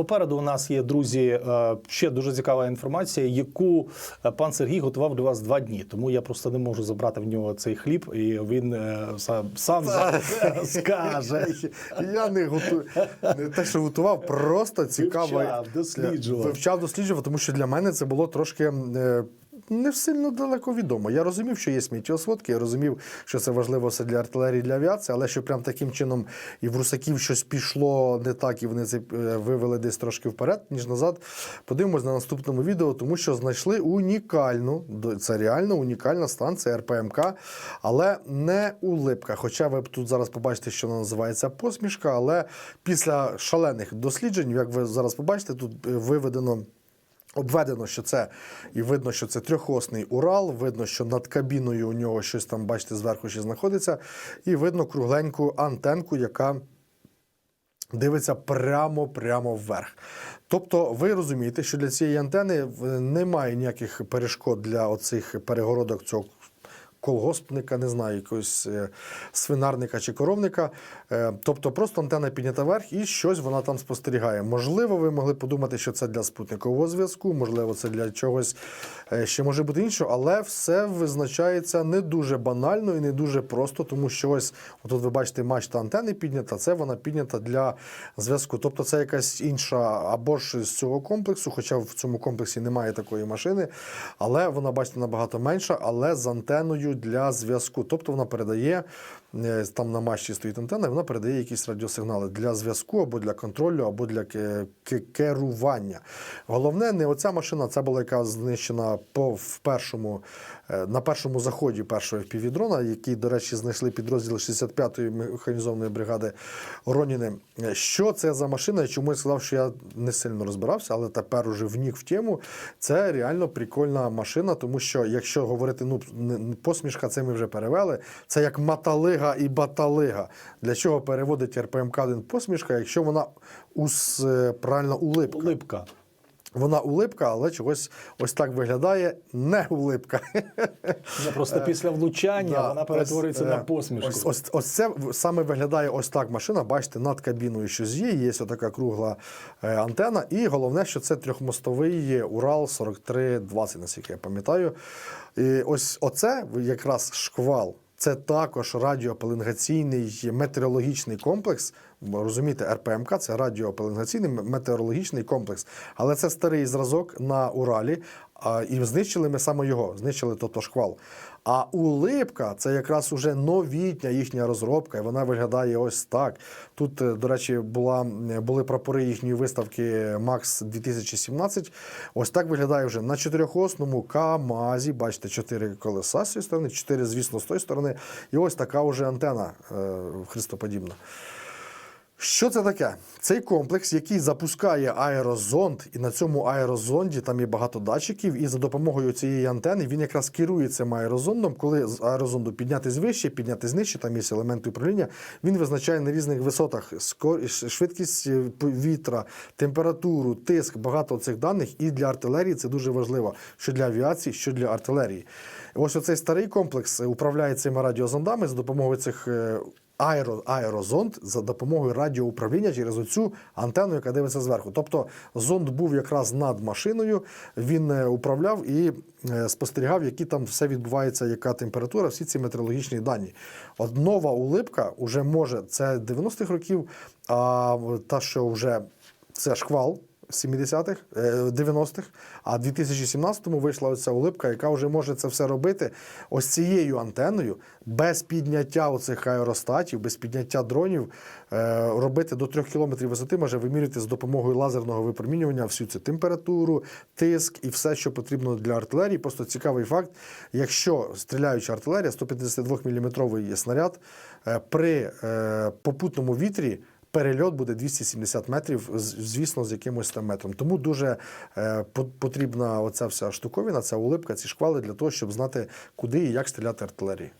Попереду у нас є друзі е, ще дуже цікава інформація, яку е, пан Сергій готував для вас два дні. Тому я просто не можу забрати в нього цей хліб, і він е, сам, сам за- скаже. Я не готую не те, що готував, просто цікаво. Вивчав, досліджував. Вивчав, досліджував, тому що для мене це було трошки. Не сильно далеко відомо. Я розумів, що є сміттєосводки, я розумів, що це важливо все для артилерії, для авіації, але що прям таким чином і в русаків щось пішло не так, і вони це е, вивели десь трошки вперед, ніж назад. Подивимось на наступному відео, тому що знайшли унікальну, це реально унікальна станція РПМК, але не у Липках. Хоча ви тут зараз побачите, що вона називається посмішка, але після шалених досліджень, як ви зараз побачите, тут е, виведено. Обведено, що це, і видно, що це трьохосний Урал, видно, що над кабіною у нього щось там, бачите, зверху ще знаходиться, і видно кругленьку антенку, яка дивиться прямо-прямо вверх. Тобто ви розумієте, що для цієї антени е, немає ніяких перешкод для оцих перегородок цього колгоспника, не знаю, якогось е, свинарника чи коровника. Е, Тобто просто антенна піднята вверх і щось вона там спостерігає. Можливо, ви могли подумати, що це для спутникового зв'язку, можливо, це для чогось е, ще може бути іншого, але все визначається не дуже банально і не дуже просто, тому що ось отут ви бачите мачта антени піднята, це вона піднята для зв'язку. Тобто це якась інша або ж з цього комплексу, хоча в цьому комплексі немає такої машини, але вона, бачите, набагато менша, але з антеною для зв'язку. Тобто вона передає е, там на мачті стоїть антенна, і вона передає якісь радіосигнали для зв'язку або для контролю, або для ке- ке- керування. Головне, не оця машина, це була яка знищена по в першому е, на першому заході першого півдрона, який, до речі, знайшли підрозділи 65-ї механізованої бригади Роніни. Що це за машина? Чому я сказав, що я не сильно розбирався, але тепер уже внік в тему. Це реально прикольна машина, тому що якщо говорити, ну не посмішка, це ми вже перевели. Це як маталига і баталига. Для чого переводить РПМК 1 посмішка, якщо вона ус, е, правильно улипка? Улипка. Вона улипка, але чогось ось так виглядає не улипка. Ну, просто після влучання Да, вона перетворюється ось, на е, посмішку. Ось, ось, ось це саме виглядає ось так машина. Бачите, над кабіною щось є, є така кругла е, антена. І головне, що це трьохмостовий Урал 4320, наскільки я пам'ятаю. І ось оце якраз шквал. Це також радіопеленгаційний метеорологічний комплекс. Розумієте, РПМК це радіопеленгаційний метеорологічний комплекс. Але це старий зразок на Уралі, і знищили ми саме його, знищили тобто шквал. А улипка це якраз уже новітня їхня розробка, і вона виглядає ось так. Тут, е, до речі, була, були прапори їхньої виставки Макс 2017. Ось так виглядає вже на чотирьохосному КАМАЗі. Бачите, чотири колеса з цієї сторони, чотири, звісно, з тої сторони. І ось така вже антена е, хрестоподібна. Що це таке? Цей комплекс, який запускає аерозонд, і на цьому аерозонді там є багато датчиків, і за допомогою цієї антени він якраз керує цим аерозондом. Коли з аерозонду піднятись вище, піднятись нижче, там є елементи управління. Він визначає на різних висотах швидкість е, повітря, температуру, тиск, багато цих даних. І для артилерії це дуже важливо, що для авіації, що для артилерії. Ось оцей старий комплекс е, управляє цими радіозондами за допомогою цих. Аеро, аерозонд за допомогою радіоуправління через оцю антенну, яка дивиться зверху. Тобто зонд був якраз над машиною, він е, управляв і е, спостерігав, які там все відбувається, яка температура, всі ці метеорологічні дані. От нова улипка вже може, це 90-х років, а та, що вже це шквал. 70-х, е, 90-х, а в 2017-му вийшла оця улипка, яка вже може це все робити ось цією антеною, без підняття оцих аеростатів, без підняття дронів, е, робити до 3 км висоти, може вимірювати з допомогою лазерного випромінювання всю цю температуру, тиск і все, що потрібно для артилерії. Просто цікавий факт: якщо стріляюча артилерія, 152 мм снаряд е, при е, попутному вітрі. Перельот буде 270 метрів, звісно, з якимось там метром. Тому дуже е, потрібна оця вся штуковина, ця улипка, ці шквали для того, щоб знати, куди і як стріляти артилерії.